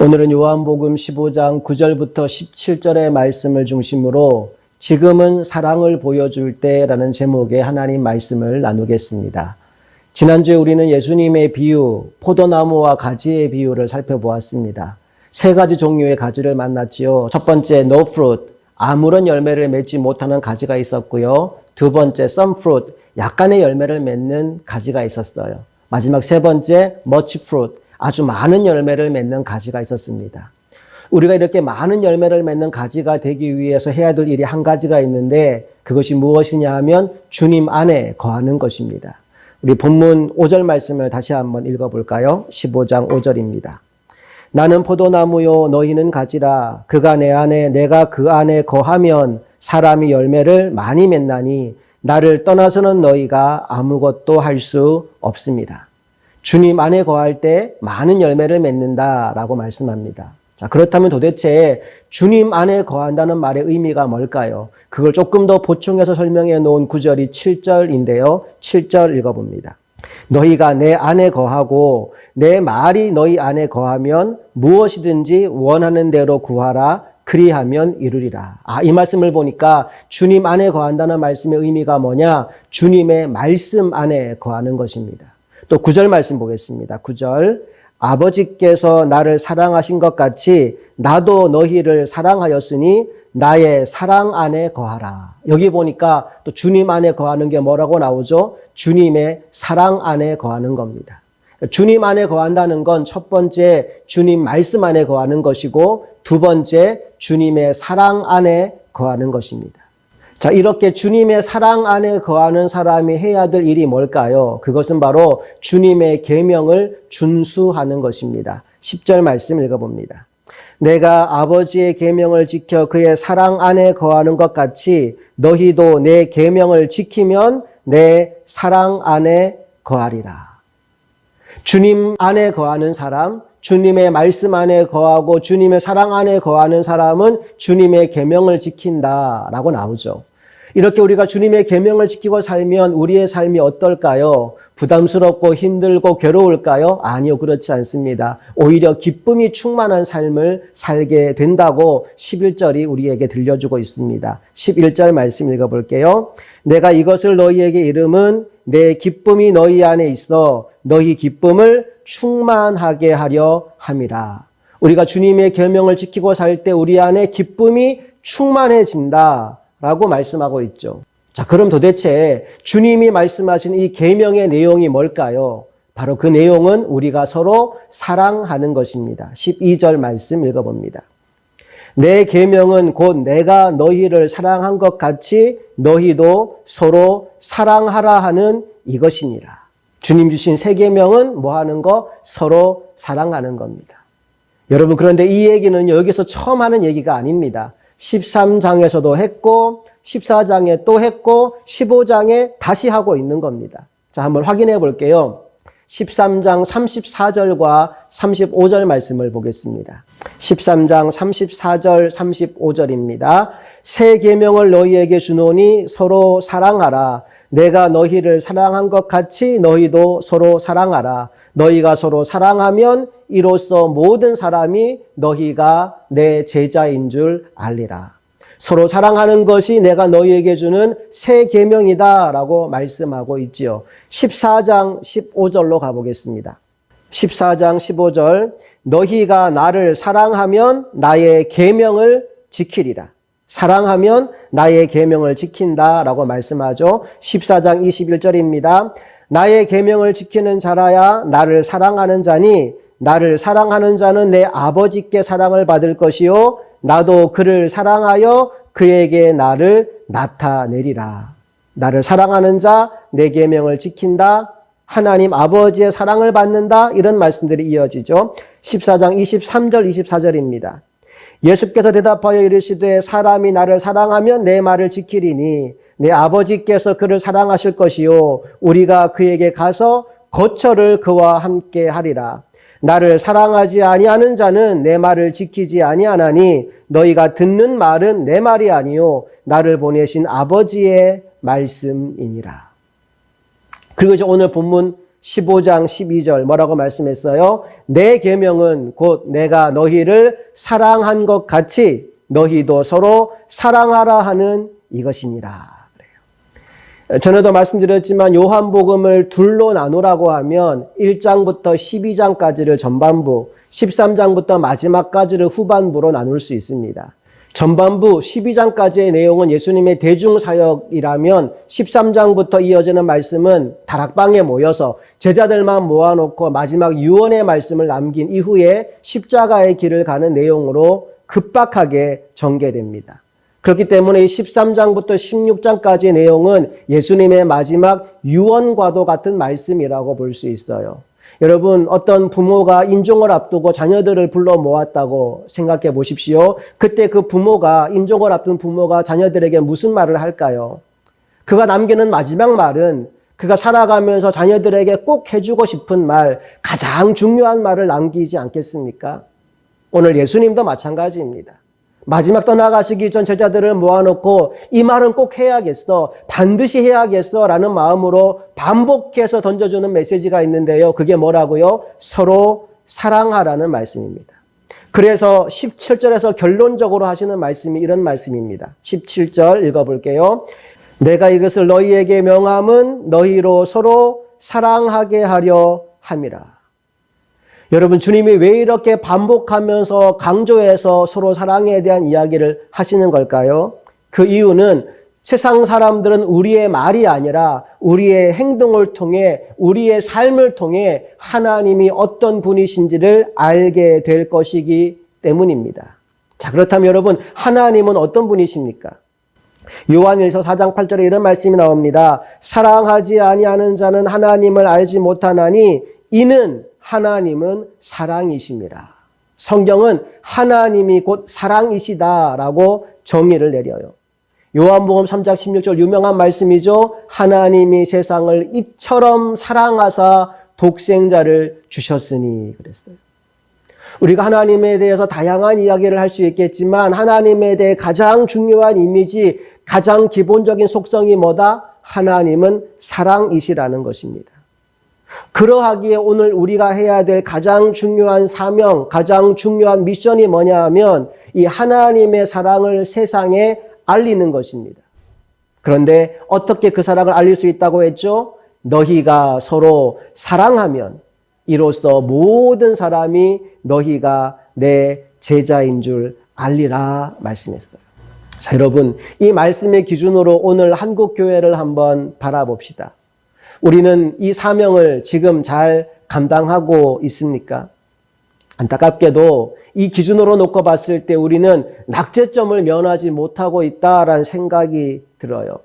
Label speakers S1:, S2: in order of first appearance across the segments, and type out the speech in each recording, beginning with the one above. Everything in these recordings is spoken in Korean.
S1: 오늘은 요한복음 15장 9절부터 17절의 말씀을 중심으로 지금은 사랑을 보여줄 때라는 제목의 하나님 말씀을 나누겠습니다. 지난주에 우리는 예수님의 비유, 포도나무와 가지의 비유를 살펴보았습니다. 세 가지 종류의 가지를 만났지요. 첫 번째, no fruit, 아무런 열매를 맺지 못하는 가지가 있었고요. 두 번째, some fruit, 약간의 열매를 맺는 가지가 있었어요. 마지막 세 번째, much fruit, 아주 많은 열매를 맺는 가지가 있었습니다. 우리가 이렇게 많은 열매를 맺는 가지가 되기 위해서 해야 될 일이 한 가지가 있는데 그것이 무엇이냐 하면 주님 안에 거하는 것입니다. 우리 본문 5절 말씀을 다시 한번 읽어볼까요? 15장 5절입니다. 나는 포도나무요 너희는 가지라 그가 내 안에 내가 그 안에 거하면 사람이 열매를 많이 맺나니 나를 떠나서는 너희가 아무것도 할 수 없습니다. 주님 안에 거할 때 많은 열매를 맺는다라고 말씀합니다. 자, 그렇다면 도대체 주님 안에 거한다는 말의 의미가 뭘까요? 그걸 조금 더 보충해서 설명해 놓은 구절이 7절인데요. 7절 읽어봅니다. 너희가 내 안에 거하고 내 말이 너희 안에 거하면 무엇이든지 원하는 대로 구하라 그리하면 이루리라. 아, 이 말씀을 보니까 주님 안에 거한다는 말씀의 의미가 뭐냐? 주님의 말씀 안에 거하는 것입니다. 또 9절 말씀 보겠습니다. 9절. 아버지께서 나를 사랑하신 것 같이 나도 너희를 사랑하였으니 나의 사랑 안에 거하라. 여기 보니까 또 주님 안에 거하는 게 뭐라고 나오죠? 주님의 사랑 안에 거하는 겁니다. 주님 안에 거한다는 건 첫 번째 주님 말씀 안에 거하는 것이고 두 번째 주님의 사랑 안에 거하는 것입니다. 자, 이렇게 주님의 사랑 안에 거하는 사람이 해야 될 일이 뭘까요? 그것은 바로 주님의 계명을 준수하는 것입니다. 10절 말씀 읽어봅니다. 내가 아버지의 계명을 지켜 그의 사랑 안에 거하는 것 같이 너희도 내 계명을 지키면 내 사랑 안에 거하리라. 주님 안에 거하는 사람, 주님의 말씀 안에 거하고 주님의 사랑 안에 거하는 사람은 주님의 계명을 지킨다라고 나오죠. 이렇게 우리가 주님의 계명을 지키고 살면 우리의 삶이 어떨까요? 부담스럽고 힘들고 괴로울까요? 아니요, 그렇지 않습니다. 오히려 기쁨이 충만한 삶을 살게 된다고 11절이 우리에게 들려주고 있습니다. 11절 말씀 읽어볼게요. 내가 이것을 너희에게 이름은 내 기쁨이 너희 안에 있어 너희 기쁨을 충만하게 하려 함이라. 우리가 주님의 계명을 지키고 살 때 우리 안에 기쁨이 충만해진다. 라고 말씀하고 있죠. 자, 그럼 도대체 주님이 말씀하신 이 계명의 내용이 뭘까요? 바로 그 내용은 우리가 서로 사랑하는 것입니다. 12절 말씀 읽어봅니다. 내 계명은 곧 내가 너희를 사랑한 것 같이 너희도 서로 사랑하라 하는 이것이니라. 주님 주신 새 계명은 뭐 하는 거? 서로 사랑하는 겁니다. 여러분 그런데 이 얘기는 여기서 처음 하는 얘기가 아닙니다. 13장에서도 했고 14장에 또 했고 15장에 다시 하고 있는 겁니다. 자, 한번 확인해 볼게요. 13장 34절과 35절 말씀을 보겠습니다. 13장 34절 35절입니다. 새 계명을 너희에게 주노니 서로 사랑하라. 내가 너희를 사랑한 것 같이 너희도 서로 사랑하라. 너희가 서로 사랑하면 이로써 모든 사람이 너희가 내 제자인 줄 알리라. 서로 사랑하는 것이 내가 너희에게 주는 새 계명이다라고 말씀하고 있지요. 14장 15절로 가보겠습니다. 14장 15절 너희가 나를 사랑하면 나의 계명을 지키리라. 사랑하면 나의 계명을 지킨다라고 말씀하죠. 14장 21절입니다. 나의 계명을 지키는 자라야 나를 사랑하는 자니 나를 사랑하는 자는 내 아버지께 사랑을 받을 것이요 나도 그를 사랑하여 그에게 나를 나타내리라. 나를 사랑하는 자 내 계명을 지킨다. 하나님 아버지의 사랑을 받는다. 이런 말씀들이 이어지죠. 14장 23절 24절입니다. 예수께서 대답하여 이르시되 사람이 나를 사랑하면 내 말을 지키리니 내 아버지께서 그를 사랑하실 것이요 우리가 그에게 가서 거처를 그와 함께 하리라. 나를 사랑하지 아니하는 자는 내 말을 지키지 아니하나니 너희가 듣는 말은 내 말이 아니요 나를 보내신 아버지의 말씀이니라. 그리고 이제 오늘 본문 15장 12절 뭐라고 말씀했어요? 내 계명은 곧 내가 너희를 사랑한 것 같이 너희도 서로 사랑하라 하는 이것이니라. 전에도 말씀드렸지만 요한복음을 둘로 나누라고 하면 1장부터 12장까지를 전반부, 13장부터 마지막까지를 후반부로 나눌 수 있습니다. 전반부 12장까지의 내용은 예수님의 대중사역이라면 13장부터 이어지는 말씀은 다락방에 모여서 제자들만 모아놓고 마지막 유언의 말씀을 남긴 이후에 십자가의 길을 가는 내용으로 급박하게 전개됩니다. 그렇기 때문에 13장부터 16장까지의 내용은 예수님의 마지막 유언과도 같은 말씀이라고 볼 수 있어요. 여러분, 어떤 부모가 인종을 앞두고 자녀들을 불러 모았다고 생각해 보십시오. 그때 그 부모가, 인종을 앞둔 부모가 자녀들에게 무슨 말을 할까요? 그가 남기는 마지막 말은 그가 살아가면서 자녀들에게 꼭 해주고 싶은 말, 가장 중요한 말을 남기지 않겠습니까? 오늘 예수님도 마찬가지입니다. 마지막 떠나가시기 전 제자들을 모아놓고 이 말은 꼭 해야겠어. 반드시 해야겠어. 라는 마음으로 반복해서 던져주는 메시지가 있는데요. 그게 뭐라고요? 서로 사랑하라는 말씀입니다. 그래서 17절에서 결론적으로 하시는 말씀이 이런 말씀입니다. 17절 읽어볼게요. 내가 이것을 너희에게 명함은 너희로 서로 사랑하게 하려 함이라. 여러분, 주님이 왜 이렇게 반복하면서 강조해서 서로 사랑에 대한 이야기를 하시는 걸까요? 그 이유는 세상 사람들은 우리의 말이 아니라 우리의 행동을 통해 우리의 삶을 통해 하나님이 어떤 분이신지를 알게 될 것이기 때문입니다. 자, 그렇다면 여러분, 하나님은 어떤 분이십니까? 요한일서 4장 8절에 이런 말씀이 나옵니다. 사랑하지 아니하는 자는 하나님을 알지 못하나니 이는 하나님은 사랑이십니다. 성경은 하나님이 곧 사랑이시다라고 정의를 내려요. 요한복음 3장 16절 유명한 말씀이죠. 하나님이 세상을 이처럼 사랑하사 독생자를 주셨으니 그랬어요. 우리가 하나님에 대해서 다양한 이야기를 할 수 있겠지만 하나님에 대해 가장 중요한 이미지, 가장 기본적인 속성이 뭐다? 하나님은 사랑이시라는 것입니다. 그러하기에 오늘 우리가 해야 될 가장 중요한 사명, 가장 중요한 미션이 뭐냐 하면 이 하나님의 사랑을 세상에 알리는 것입니다. 그런데 어떻게 그 사랑을 알릴 수 있다고 했죠? 너희가 서로 사랑하면 이로써 모든 사람이 너희가 내 제자인 줄 알리라 말씀했어요. 자, 여러분, 이 말씀의 기준으로 오늘 한국 교회를 한번 바라봅시다. 우리는 이 사명을 지금 잘 감당하고 있습니까? 안타깝게도 이 기준으로 놓고 봤을 때 우리는 낙제점을 면하지 못하고 있다라는 생각이 들어요.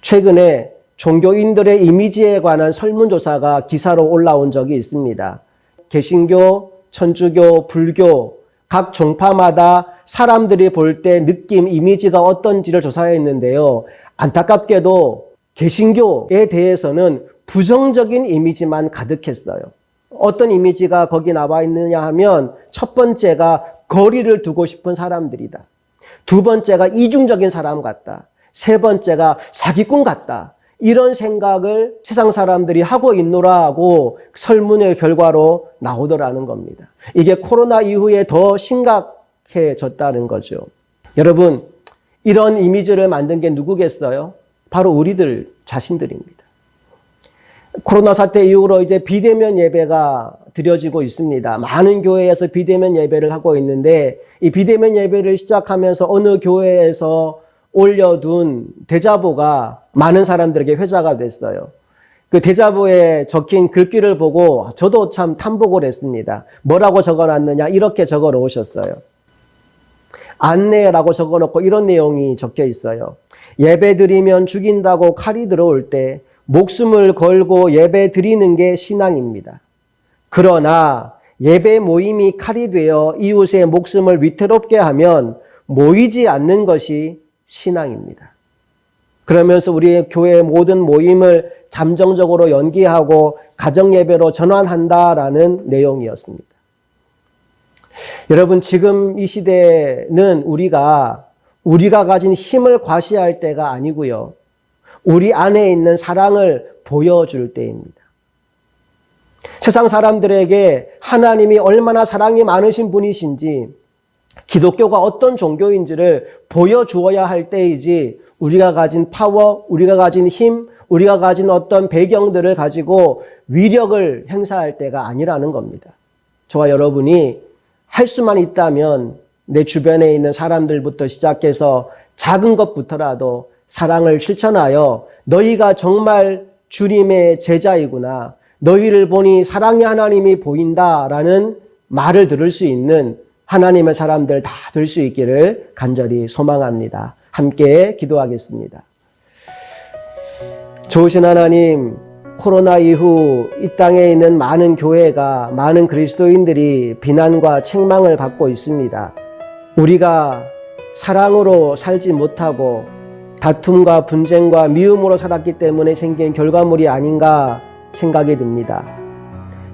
S1: 최근에 종교인들의 이미지에 관한 설문조사가 기사로 올라온 적이 있습니다. 개신교, 천주교, 불교, 각 종파마다 사람들이 볼 때 느낌, 이미지가 어떤지를 조사했는데요. 안타깝게도 개신교에 대해서는 부정적인 이미지만 가득했어요. 어떤 이미지가 거기 나와 있느냐 하면 첫 번째가 거리를 두고 싶은 사람들이다. 두 번째가 이중적인 사람 같다. 세 번째가 사기꾼 같다. 이런 생각을 세상 사람들이 하고 있노라 하고 설문의 결과로 나오더라는 겁니다. 이게 코로나 이후에 더 심각해졌다는 거죠. 여러분, 이런 이미지를 만든 게 누구겠어요? 바로 우리들 자신들입니다. 코로나 사태 이후로 이제 비대면 예배가 드려지고 있습니다. 많은 교회에서 비대면 예배를 하고 있는데 이 비대면 예배를 시작하면서 어느 교회에서 올려둔 대자보가 많은 사람들에게 회자가 됐어요. 그 대자보에 적힌 글귀를 보고 저도 참 탐복을 했습니다. 뭐라고 적어 놨느냐 이렇게 적어 놓으셨어요. 안내라고 적어 놓고 이런 내용이 적혀 있어요. 예배 드리면 죽인다고 칼이 들어올 때 목숨을 걸고 예배 드리는 게 신앙입니다. 그러나 예배 모임이 칼이 되어 이웃의 목숨을 위태롭게 하면 모이지 않는 것이 신앙입니다. 그러면서 우리 교회 모든 모임을 잠정적으로 연기하고 가정예배로 전환한다라는 내용이었습니다. 여러분, 지금 이 시대는 우리가 우리가 가진 힘을 과시할 때가 아니고요. 우리 안에 있는 사랑을 보여줄 때입니다. 세상 사람들에게 하나님이 얼마나 사랑이 많으신 분이신지 기독교가 어떤 종교인지를 보여주어야 할 때이지 우리가 가진 파워, 우리가 가진 힘, 우리가 가진 어떤 배경들을 가지고 위력을 행사할 때가 아니라는 겁니다. 저와 여러분이 할 수만 있다면 내 주변에 있는 사람들부터 시작해서 작은 것부터라도 사랑을 실천하여 너희가 정말 주님의 제자이구나. 너희를 보니 사랑의 하나님이 보인다라는 말을 들을 수 있는 하나님의 사람들 다 될 수 있기를 간절히 소망합니다. 함께 기도하겠습니다. 좋으신 하나님, 코로나 이후 이 땅에 있는 많은 교회가, 많은 그리스도인들이 비난과 책망을 받고 있습니다. 우리가 사랑으로 살지 못하고 다툼과 분쟁과 미움으로 살았기 때문에 생긴 결과물이 아닌가 생각이 듭니다.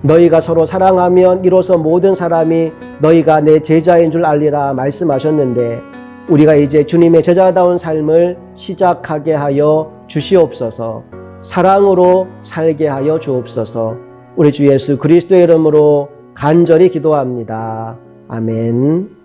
S1: 너희가 서로 사랑하면 이로써 모든 사람이 너희가 내 제자인 줄 알리라 말씀하셨는데 우리가 이제 주님의 제자다운 삶을 시작하게 하여 주시옵소서 사랑으로 살게 하여 주옵소서 우리 주 예수 그리스도의 이름으로 간절히 기도합니다. 아멘.